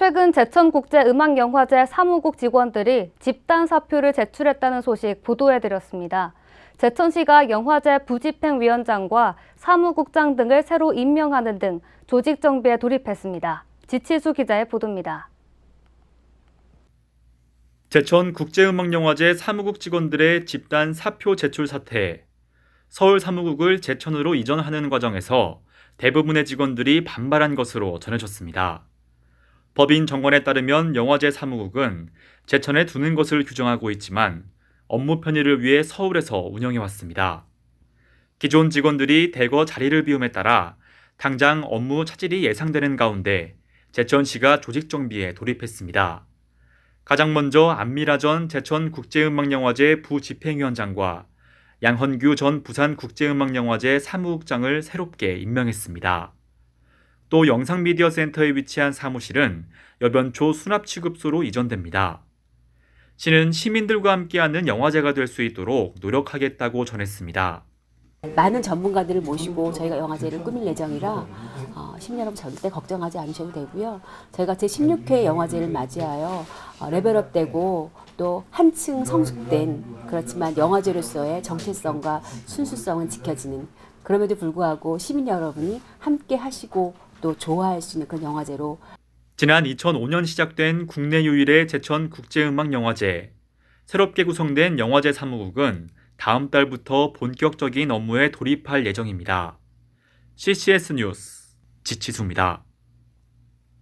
최근 제천국제음악영화제 사무국 직원들이 집단 사표를 제출했다는 소식 보도해드렸습니다. 제천시가 영화제 부집행위원장과 사무국장 등을 새로 임명하는 등 조직 정비에 돌입했습니다. 지치수 기자의 보도입니다. 제천 국제음악영화제 사무국 직원들의 집단 사표 제출 사태. 서울 사무국을 제천으로 이전하는 과정에서 대부분의 직원들이 반발한 것으로 전해졌습니다. 법인 정관에 따르면 영화제 사무국은 제천에 두는 것을 규정하고 있지만 업무 편의를 위해 서울에서 운영해 왔습니다. 기존 직원들이 대거 자리를 비움에 따라 당장 업무 차질이 예상되는 가운데 제천시가 조직 정비에 돌입했습니다. 가장 먼저 안미라 전 제천국제음악영화제 부집행위원장과 양헌규 전 부산국제음악영화제 사무국장을 새롭게 임명했습니다. 또 영상미디어 센터에 위치한 사무실은 여변초 수납취급소로 이전됩니다. 시는 시민들과 함께하는 영화제가 될 수 있도록 노력하겠다고 전했습니다. 많은 전문가들을 모시고 저희가 영화제를 꾸밀 예정이라 어, 시민 여러분 절대 걱정하지 않으셔도 되고요. 저희가 제 16회 영화제를 맞이하여 어, 레벨업되고 또 한층 성숙된 그렇지만 영화제로서의 정체성과 순수성은 지켜지는 그럼에도 불구하고 시민 여러분이 함께 하시고 또 좋아할 수 있는 그런 영화제로 지난 2005년 시작된 국내 유일의 제천 국제음악 영화제. 새롭게 구성된 영화제 사무국은 다음 달부터 본격적인 업무에 돌입할 예정입니다. CCS 뉴스 지치수입니다.